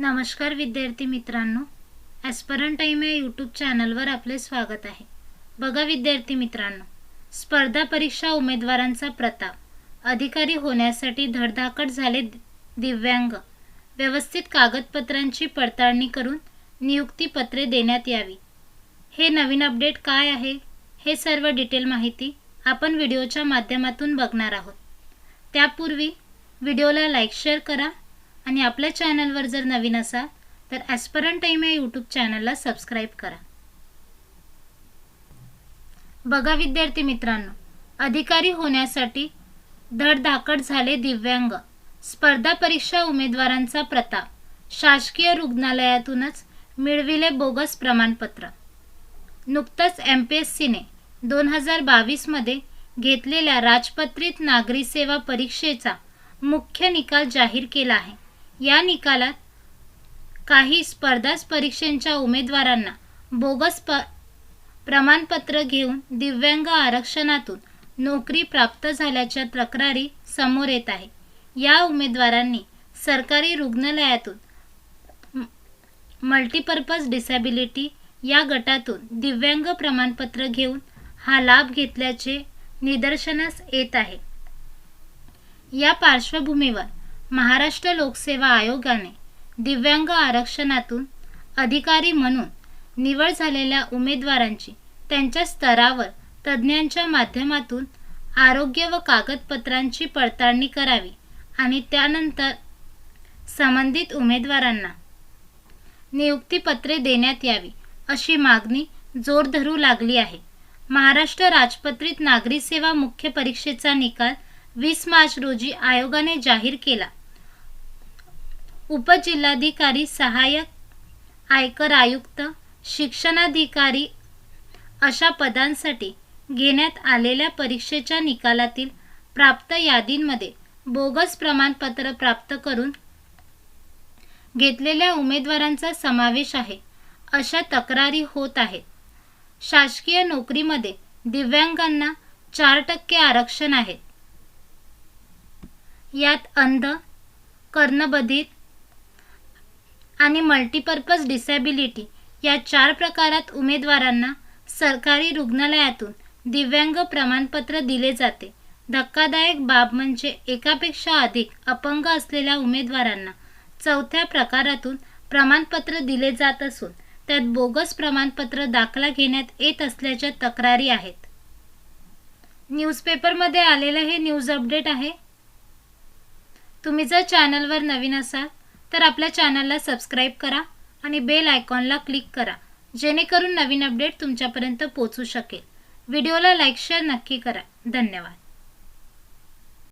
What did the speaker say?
नमस्कार विद्यार्थी मित्रांनो ॲस्परन टाईम या यूट्यूब चॅनलवर आपले स्वागत आहे. बघा विद्यार्थी मित्रांनो स्पर्धा परीक्षा उमेदवारांचा प्रताप. अधिकारी होण्यासाठी धडधाकट झाले दिव्यांग. व्यवस्थित कागदपत्रांची पडताळणी करून नियुक्तीपत्रे देण्यात यावी. हे नवीन अपडेट काय आहे हे सर्व डिटेल माहिती आपण व्हिडिओच्या माध्यमातून बघणार आहोत. त्यापूर्वी व्हिडिओला लाईक शेअर करा आणि आपल्या चॅनलवर जर नवीन असाल तर ॲस्परंट टाईम या यूट्यूब चॅनलला सबस्क्राईब करा. बघा विद्यार्थी मित्रांनो अधिकारी होण्यासाठी धडधाकट झाले दिव्यांग. स्पर्धा परीक्षा उमेदवारांचा प्रताप. शासकीय रुग्णालयातूनच मिळविले बोगस प्रमाणपत्र. नुकतंच एम पी एस सीने दोन हजार बावीसमध्ये घेतलेल्या राजपत्रित नागरी सेवा परीक्षेचा मुख्य निकाल जाहीर केला आहे. या निकालात काही स्पर्धा परीक्षांच्या उमेदवारांना बोगस प प्रमाणपत्र घेऊन दिव्यांग आरक्षणातून नोकरी प्राप्त झाल्याच्या तक्रारी समोर येत आहे. या उमेदवारांनी सरकारी रुग्णालयातून मल्टीपर्पज डिसॅबिलिटी या गटातून दिव्यांग प्रमाणपत्र घेऊन हा लाभ घेतल्याचे निदर्शनास येत आहे. या पार्श्वभूमीवर महाराष्ट्र लोकसेवा आयोगाने दिव्यांग आरक्षणातून अधिकारी म्हणून निवड झालेल्या उमेदवारांची त्यांच्या स्तरावर तज्ज्ञांच्या माध्यमातून आरोग्य व कागदपत्रांची पडताळणी करावी आणि त्यानंतर संबंधित उमेदवारांना नियुक्तीपत्रे देण्यात यावी अशी मागणी जोर धरू लागली आहे. महाराष्ट्र राजपत्रित नागरी सेवा मुख्य परीक्षेचा निकाल वीस मार्च रोजी आयोगाने जाहीर केला. उपजिल्हाधिकारी सहाय्यक आयकर आयुक्त शिक्षणाधिकारी अशा पदांसाठी घेण्यात आलेल्या परीक्षेच्या निकालातील प्राप्त यादींमध्ये बोगस प्रमाणपत्र प्राप्त करून घेतलेल्या उमेदवारांचा समावेश आहे अशा तक्रारी होत आहेत. शासकीय नोकरीमध्ये दिव्यांगांना चार टक्के आरक्षण आहे. यात अंध कर्णबधिर आणि मल्टीपर्पज डिसॅबिलिटी या चार प्रकारात उमेदवारांना सरकारी रुग्णालयातून दिव्यांग प्रमाणपत्र दिले जाते. धक्कादायक बाब म्हणजे एकापेक्षा अधिक अपंग असलेल्या उमेदवारांना चौथ्या प्रकारातून प्रमाणपत्र दिले जात असून त्यात बोगस प्रमाणपत्र दाखला घेण्यात येत असल्याच्या तक्रारी आहेत. न्यूजपेपरमध्ये आलेलं हे न्यूज अपडेट आहे. तुम्ही जर चॅनलवर नवीन असाल तर आपल्या चॅनलला सबस्क्राईब करा आणि बेल आयकॉनला क्लिक करा जेणेकरून नवीन अपडेट तुमच्यापर्यंत पोहोचू शकेल. व्हिडिओला लाईक शेअर नक्की करा. धन्यवाद.